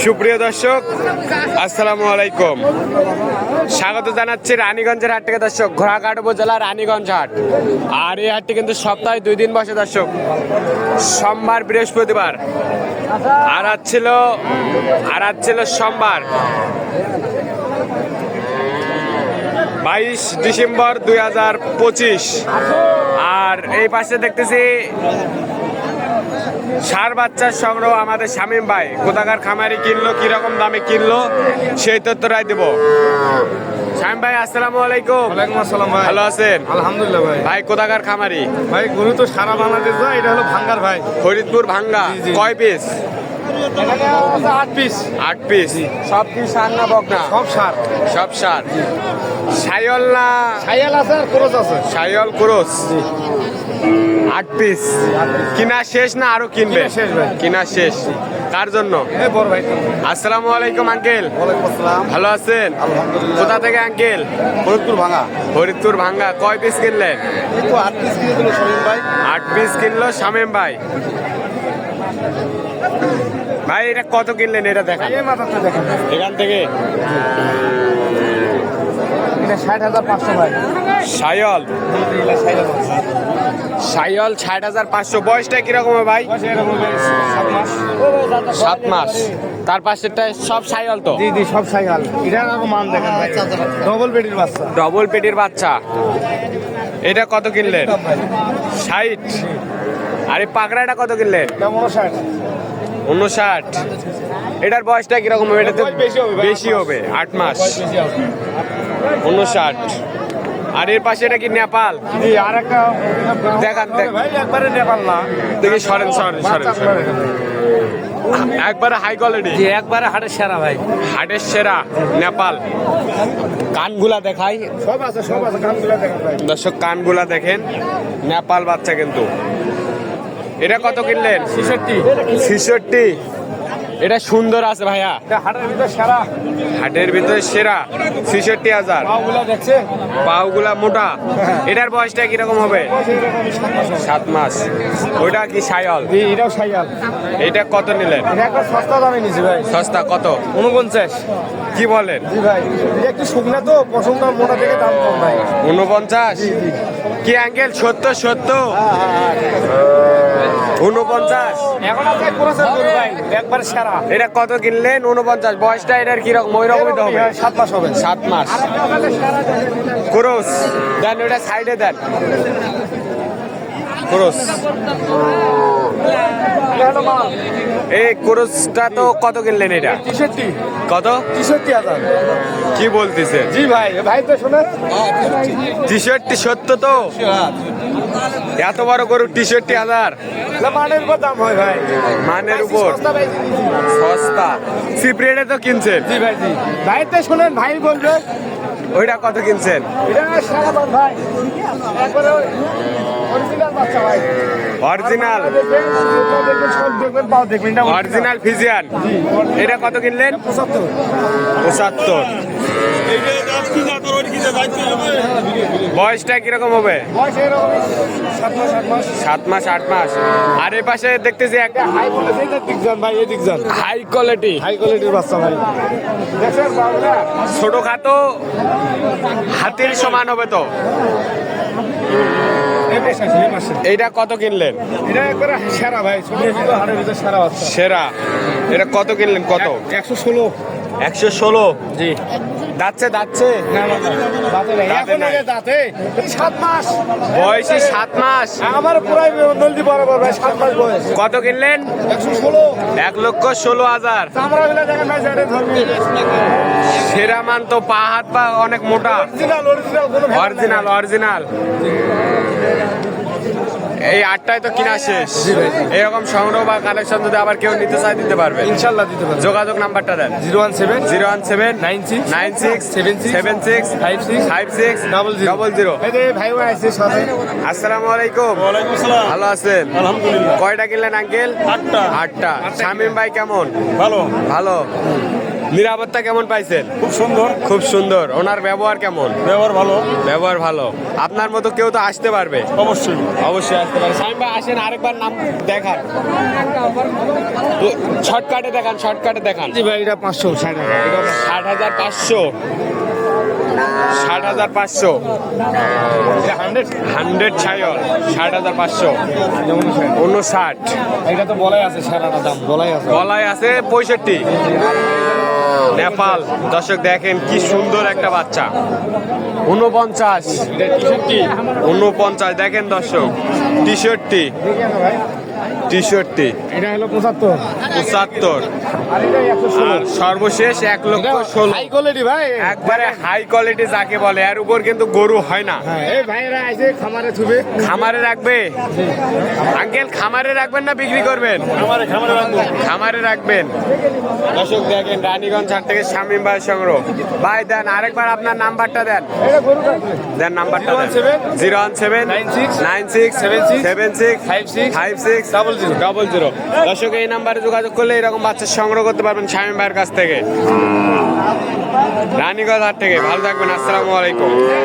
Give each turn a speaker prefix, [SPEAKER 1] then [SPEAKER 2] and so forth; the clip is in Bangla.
[SPEAKER 1] সুপ্রিয় দর্শক, আসসালামু আলাইকুম। স্বাগত জানাচ্ছি রানীগঞ্জের হাট থেকে দর্শক, ঘোড়াঘাট উপজেলা রানীগঞ্জ হাট। আর এই হাটটি কিন্তু সপ্তাহে দুই দিন বসে দর্শক। সোমবার বৃহস্পতিবার। আর আজ ছিল, আর আজ ছিল সোমবার। বাইশ ডিসেম্বর দুই হাজার পঁচিশ। আর এই পাশে দেখতেছি সার বাচ্চার সংগ্রহ আমাদের শামীম ভাই কোথাকার খামারি কিনলো কীরকম দামে কিনলো সেই তথ্যটাই দেবো। শামীম ভাই আসসালামু আলাইকুম।
[SPEAKER 2] ওয়ালাইকুম আসসালাম ভাই।
[SPEAKER 1] ভালো আছেন?
[SPEAKER 2] আলহামদুলিল্লাহ ভাই।
[SPEAKER 1] ভাই কোথাকার খামারি?
[SPEAKER 2] ভাই গরু তো সারা বাংলাদেশ যায় এটা হলো ভাঙ্গার ভাই।
[SPEAKER 1] ফরিদপুর ভাঙ্গা। কয় পিস?
[SPEAKER 2] আট পিস।
[SPEAKER 1] আট পিস। সব কি সার না বকনা?
[SPEAKER 2] সব সার।
[SPEAKER 1] সব সার। সাইল না
[SPEAKER 2] সাইয়াল আছে আর ক্রোচ আছে।
[SPEAKER 1] সাইল ক্রোস আট পিস কিনা শেষ না আরও কিনবে?
[SPEAKER 2] কিনা শেষ ভাই।
[SPEAKER 1] কিনা শেষ। কার জন্য? আসসালামু আলাইকুম আঙ্কেল ভালো আছেন? কোথা থেকে আঙ্কেল
[SPEAKER 2] ফরিদপুর ভাঙা।
[SPEAKER 1] ফরিদপুর ভাঙ্গা কয় পিস কিনলেন
[SPEAKER 2] আট পিস কিনে দিল ভাই।
[SPEAKER 1] আট পিস কিনলো শামেম ভাই। ভাই এটা কত কিনলেন? এটা দেখা
[SPEAKER 2] দেখেন।
[SPEAKER 1] এখান থেকে।
[SPEAKER 2] এটা ষাট হাজার পাঁচশো ভাই।
[SPEAKER 1] সায়ল
[SPEAKER 2] এটা ষাট হাজার
[SPEAKER 1] পাঁচশো। বয়সটা কীরকম হবে ভাই?
[SPEAKER 2] সাত মাস।
[SPEAKER 1] তার পাশেরটা সব সায়ল তো?
[SPEAKER 2] জি জি সব সাইয়াল। এটা মান দেখেন ভাই। ডবল বেডির বাচ্চা।
[SPEAKER 1] ডবল পেটির বাচ্চা। এটা কত কিনলেন? ষাট? আর এই পাকড়াটা কত কিনলেন?
[SPEAKER 2] ষাট
[SPEAKER 1] উনষাট। এটার বয়সটা কীরকম হবে? এটা তো
[SPEAKER 2] বেশি হবে
[SPEAKER 1] বেশি
[SPEAKER 2] আট মাস।
[SPEAKER 1] উনষাট। আর এর পাশে এটা কি নেপাল?
[SPEAKER 2] জি আর একটা
[SPEAKER 1] দেখান,
[SPEAKER 2] ভাই একবারে নেপাল না।
[SPEAKER 1] দেখি সরেন সরেন সরেন একবারে হাই কোয়ালিটি
[SPEAKER 2] জি একবারে হাটের সেরা ভাই।
[SPEAKER 1] হাটের সেরা নেপাল। কানগুলা দেখাই।
[SPEAKER 2] সব আছে সব আছে কানগুলো দেখেন ভাই।
[SPEAKER 1] দর্শক কানগুলা দেখেন। নেপাল বাচ্চা কিন্তু। এটা কত কিনলেন?
[SPEAKER 2] ছেষট্টি।
[SPEAKER 1] ছিষট্টি। এটা সুন্দর আছে ভাইয়া।
[SPEAKER 2] হাটের ভিতর সেরা।
[SPEAKER 1] হাটের ভিতরে সেরা ছিষট্টি হাজার।
[SPEAKER 2] পাওগুলো
[SPEAKER 1] মোটা। এটার বয়সটা কীরকম হবে? সাত মাস। ওইটা কি সায়ল
[SPEAKER 2] এটাও সাইয়াল।
[SPEAKER 1] এটা কত নিলেন?
[SPEAKER 2] সস্তা দামে নিছি ভাই।
[SPEAKER 1] সস্তা কত?
[SPEAKER 2] উনপঞ্চাশ
[SPEAKER 1] কি বলেন?
[SPEAKER 2] জি ভাই একটু শুকনা তো পছন্দ মোটা থেকে দাম কম ভাই।
[SPEAKER 1] উনপঞ্চাশ কি আঙ্কেল সত্তর সত্তর? উনপঞ্চাশ
[SPEAKER 2] এখন আছে কোরাসের গরু ভাই একবারে সেরা।
[SPEAKER 1] এটা কত কিনলেন? উনপঞ্চাশ বয়সটা এটার কীরকম? ওই রকমই তো হবে।
[SPEAKER 2] সাত মাস হবে।
[SPEAKER 1] সাত মাস। ক্রোস। দেন ওটা সাইডে দেন। ক্রোস। এই ক্রোসটা তো কত কিনলেন এটা?
[SPEAKER 2] তেষট্টি।
[SPEAKER 1] কত?
[SPEAKER 2] তেষট্টি হাজার।
[SPEAKER 1] কি বলতেছে?
[SPEAKER 2] জি ভাই ভাই তো শোনেন
[SPEAKER 1] টি-শার্টটি সত্য তো? এত বড় গরু টি-শার্টটি হাজার।
[SPEAKER 2] মানের উপর দাম হয় ভাই।
[SPEAKER 1] মানের উপর।
[SPEAKER 2] সস্তা
[SPEAKER 1] সিপ্রেটে তো কিনছেন।
[SPEAKER 2] জি ভাই জি। ভাই তো শোনেন ভাই বলবে।
[SPEAKER 1] ওইটা কত কিনছেন?
[SPEAKER 2] এটা ভাই। একবারে অরিজিনাল
[SPEAKER 1] অরিজিনাল ফিজিয়ান এটা কত কিনলেন?
[SPEAKER 2] পঁচাত্তর।
[SPEAKER 1] পঁচাত্তর। বয়সটা কীরকম হবে?
[SPEAKER 2] সাত মাস আট মাস।
[SPEAKER 1] সাত মাস আট মাস আর এই পাশে দেখতেছি একটা
[SPEAKER 2] high quality
[SPEAKER 1] high quality
[SPEAKER 2] high কোয়ালিটির বাচ্চা ভাই
[SPEAKER 1] ছোট খাটো হাতির সমান হবে তো? এইটা কত কিনলেন?
[SPEAKER 2] সেরা ভাই সেরা।
[SPEAKER 1] এটা কত কিনলেন? কত?
[SPEAKER 2] একশো ষোলো।
[SPEAKER 1] একশো ষোলো?
[SPEAKER 2] জি।
[SPEAKER 1] দাচ্ছে দাচ্ছে
[SPEAKER 2] দাঁতে সাত মাস।
[SPEAKER 1] বয়সী সাত মাস।
[SPEAKER 2] আমার পুরাই নলদি বরাবর ভাই সাত মাস বয়স।
[SPEAKER 1] কত কিনলেন?
[SPEAKER 2] একশো ষোলো।
[SPEAKER 1] এক লক্ষ ষোলো হাজার। সেরা মান তো পা হাত পা অনেক মোটা।
[SPEAKER 2] অরিজিনাল অরিজিনাল
[SPEAKER 1] অরিজিনাল এই আটটায় তো কিনা শেষ। এরকম সংগ্রহ বা কালেকশন যদি আবার কেউ নিতে চায় দিতে পারবে।
[SPEAKER 2] ইনশাল্লাহ দিতে পারব।
[SPEAKER 1] যোগাযোগ নাম্বারটা দেন।
[SPEAKER 2] Zero one seven
[SPEAKER 1] zero one seven
[SPEAKER 2] nine six
[SPEAKER 1] nine six
[SPEAKER 2] seven six
[SPEAKER 1] seven six
[SPEAKER 2] five six
[SPEAKER 1] five six
[SPEAKER 2] double zero.
[SPEAKER 1] Double zero. আসসালামু আলাইকুম। ভালো আছেন?
[SPEAKER 3] আলহামদুলিল্লাহ।
[SPEAKER 1] কয়টা কিনলেন আঙ্কেল?
[SPEAKER 3] আটটা।
[SPEAKER 1] আটটা। শামিম ভাই কেমন?
[SPEAKER 3] ভালো।
[SPEAKER 1] ভালো। নিরাপত্তা কেমন পাইছেন?
[SPEAKER 2] খুব সুন্দর।
[SPEAKER 1] খুব সুন্দর। ওনার ব্যবহার কেমন?
[SPEAKER 2] ব্যবহার ভালো।
[SPEAKER 1] ব্যবহার ভালো। আপনার মতো কেউ তো আসতে পারবে?
[SPEAKER 2] অবশ্যই।
[SPEAKER 1] অবশ্যই আসতে পারে স্বামী ভাই আসেন আরেকবার নাম দেখান। শর্টকাটে দেখান শর্টকাটে দেখান।
[SPEAKER 2] জি ভাই এটা পাঁচশো ষাট
[SPEAKER 1] ষাট হাজার পাঁচশো। ষাট হাজার পাঁচশো।
[SPEAKER 2] হান্ড্রেড
[SPEAKER 1] হান্ড্রেড ছায়ল ষাট হাজার পাঁচশো। উনষাট।
[SPEAKER 2] এটা তো বলাই আছে সারাটা দাম বলাই আছে।
[SPEAKER 1] গলায় আছে পঁয়ষট্টি। নেপাল। দর্শক দেখেন কি সুন্দর একটা বাচ্চা। উনপঞ্চাশ উনপঞ্চাশ দেখেন দর্শক টি শার্টটি টি শার্টটি
[SPEAKER 2] এটা হলো পঁচাত্তর।
[SPEAKER 1] পঁচাত্তর।
[SPEAKER 2] আর
[SPEAKER 1] সর্বশেষ এক লক্ষ ষোলো।
[SPEAKER 2] হাই কোয়ালিটি ভাই।
[SPEAKER 1] একবারে হাই কোয়ালিটি যাকে বলে এর উপর কিন্তু গরু হয় না।
[SPEAKER 2] হ্যাঁ এই ভাইয়েরা আইসে খামারে থুবে
[SPEAKER 1] খামারে রাখবে। আঙ্কেল খামারে রাখবেন না বিক্রি করবেন?
[SPEAKER 2] খামারে খামারে রাখব।
[SPEAKER 1] খামারে রাখবেন। দর্শক দেখেন রানীগঞ্জ হাট থেকে শামীম ভাই সংগ্রহ। ভাই দেন আরেকবার আপনার নাম্বারটা দেন।
[SPEAKER 2] এটা গরু কাটবে
[SPEAKER 1] দেন নাম্বারটা দেন। Zero one seven.
[SPEAKER 2] 96
[SPEAKER 1] nine six.
[SPEAKER 2] 76
[SPEAKER 1] seven six.
[SPEAKER 2] 56
[SPEAKER 1] five six.
[SPEAKER 2] double zero।
[SPEAKER 1] Double zero. দর্শক এই নাম্বারে যোগাযোগ করলে এরকম বাচ্চা সংগ্রহ করতে পারবেন শামীম ভাইয়ের কাছ থেকে। রানীগঞ্জ হাট থেকে। ভালো থাকবেন আসসালামু আলাইকুম।